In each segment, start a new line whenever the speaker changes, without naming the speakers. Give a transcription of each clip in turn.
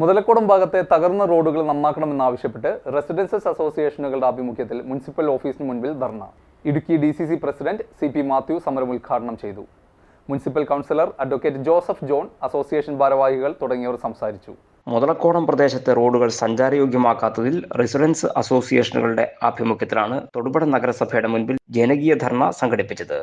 മുതലക്കോടം ഭാഗത്തെ തകർന്ന റോഡുകൾ നന്നാക്കണമെന്നാവശ്യപ്പെട്ട് റെസിഡൻസസ് അസോസിയേഷനുകളുടെ ആഭിമുഖ്യത്തിൽ മുനിസിപ്പൽ ഓഫീസിന് മുൻപിൽ dharna. Idukki D C C president C P Mathew സമരം ഉദ്ഘാടനം ചെയ്തു. Municipal councillor advocate Joseph John association ഭാരവാഹികൾ തുടങ്ങിയവർ സംസാരിച്ചു.
മുതലക്കോടം പ്രദേശത്തെ റോഡുകൾ സഞ്ചാരയോഗ്യമാക്കാത്തതിൽ റെസിഡൻസ് അസോസിയേഷനുകളുടെ ആഭിമുഖ്യത്തിലാണ് തൊടുപുഴ നഗരസഭയുടെ മുൻപിൽ ജനകീയ ധർണ സംഘടിപ്പിച്ചത്.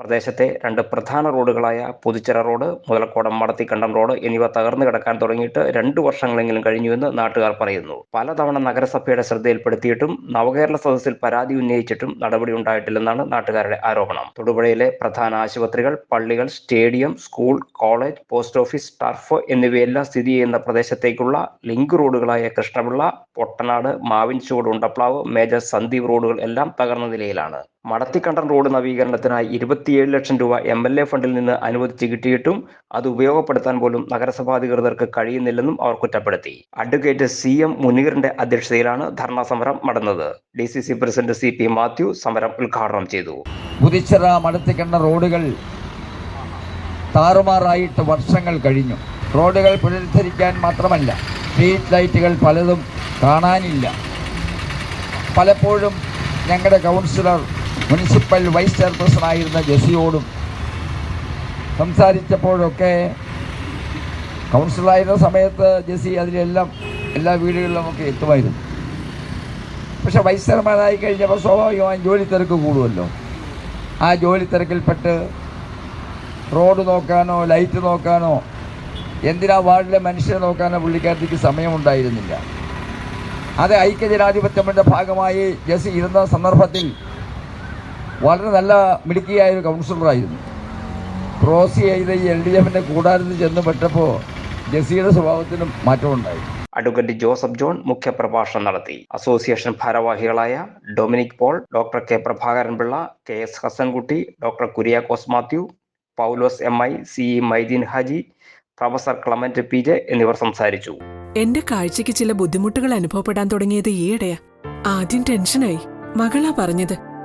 പ്രദേശത്തെ രണ്ട് പ്രധാന റോഡുകളായ പുതുച്ചിറ റോഡ് മുതലക്കോടം മടത്തിക്കണ്ടം റോഡ് എന്നിവ തകർന്നു കിടക്കാൻ തുടങ്ങിയിട്ട് രണ്ടു വർഷങ്ങളെങ്കിലും കഴിഞ്ഞുവെന്ന് നാട്ടുകാർ പറയുന്നു. പലതവണ നഗരസഭയുടെ ശ്രദ്ധയിൽപ്പെടുത്തിയിട്ടും നവകേരള സദസ്സിൽ പരാതി ഉന്നയിച്ചിട്ടും നടപടി ഉണ്ടായിട്ടില്ലെന്നാണ് നാട്ടുകാരുടെ ആരോപണം. തൊടുപുഴയിലെ പ്രധാന ആശുപത്രികൾ പള്ളികൾ stadium school college post office turf എന്നിവയെല്ലാം സ്ഥിതി ചെയ്യുന്ന പ്രദേശത്തേക്കുള്ള ലിങ്ക് റോഡുകളായ കൃഷ്ണപിള്ള പൊട്ടനാട് മാവിൻചൂട് ഉണ്ടപ്ലാവ് മേജർ സന്ദീപ് റോഡുകൾ എല്ലാം തകർന്ന നിലയിലാണ്. മടത്തിക്കണ്ടം റോഡ് നവീകരണത്തിനായി ഇരുപത്തിയേഴ് ലക്ഷം രൂപ എം എൽ എ ഫണ്ടിൽ നിന്ന് അനുവദിച്ച് കിട്ടിയിട്ടും അത് ഉപയോഗപ്പെടുത്താൻ പോലും നഗരസഭാ അധികൃതർക്ക് കഴിയുന്നില്ലെന്നും അവർ കുറ്റപ്പെടുത്തി. അഡ്വക്കേറ്റ് സി എം മുനീറിന്റെ അധ്യക്ഷതയിലാണ് ധർണാ സമരം നടന്നത്. D C C president C P Mathew സമരം ഉദ്ഘാടനം ചെയ്തു.
പുതിച്ചിറ മടത്തിക്കണ്ട റോഡുകൾ താറുമാറായിട്ട് വർഷങ്ങൾ കഴിഞ്ഞു. റോഡുകൾ പുനരുദ്ധരിക്കാൻ മാത്രമല്ല സ്ട്രീറ്റ് ലൈറ്റുകൾ പലതും കാണാനില്ല. പലപ്പോഴും ഞങ്ങളുടെ കൗൺസിലർ മുനിസിപ്പൽ വൈസ് ചെയർപേഴ്സണായിരുന്ന ജെസിയോടും സംസാരിച്ചപ്പോഴൊക്കെ കൗൺസിലറായിരുന്ന സമയത്ത് ജെസി അതിലെല്ലാം എല്ലാ വീടുകളിലും ഒക്കെ എത്തുമായിരുന്നു. പക്ഷെ വൈസ് ചെയർമാനായി കഴിഞ്ഞപ്പോൾ സ്വാഭാവികമായും ജോലി തിരക്ക് കൂടുമല്ലോ. ആ ജോലി തിരക്കിൽപ്പെട്ട് റോഡ് നോക്കാനോ ലൈറ്റ് നോക്കാനോ എന്തിനാ വാർഡിലെ മനുഷ്യരെ നോക്കാനോ പുള്ളിക്കാരത്തേക്ക് സമയമുണ്ടായിരുന്നില്ല. അത് ഐക്യജനാധിപത്യത്തിന്റെ ഭാഗമായി ജെസി ഇരുന്ന സന്ദർഭത്തിൽ വളരെ നല്ല മിടുക്കിയായ ഒരു കൗൺസിലറായിരുന്നു. ക്രോസ് ചെയ്ത് ഈ എൽ ഡി എഫിന്റെ കൂടാരത്തിൽ ചെന്ന് പെട്ടപ്പോൾ ജെസിയുടെ സ്വഭാവത്തിനും മാറ്റമുണ്ടായി.
അഡ്വക്കേറ്റ് ജോസഫ് ജോൺ മുഖ്യപ്രഭാഷണം നടത്തി. അസോസിയേഷൻ ഭാരവാഹികളായ Dominic Paul doctor K Prabhakaran Pillai K S Hasankutty doctor Kuriakose Mathew Paulose M I C E Maideen Haji professor Clement P J എന്നിവർ സംസാരിച്ചു.
എന്റെ കാഴ്ചയ്ക്ക് ചില ബുദ്ധിമുട്ടുകൾ അനുഭവപ്പെടാൻ തുടങ്ങിയത് ഈയിടെയാ. ആദ്യം ടെൻഷനായി. മകളാ പറഞ്ഞത്.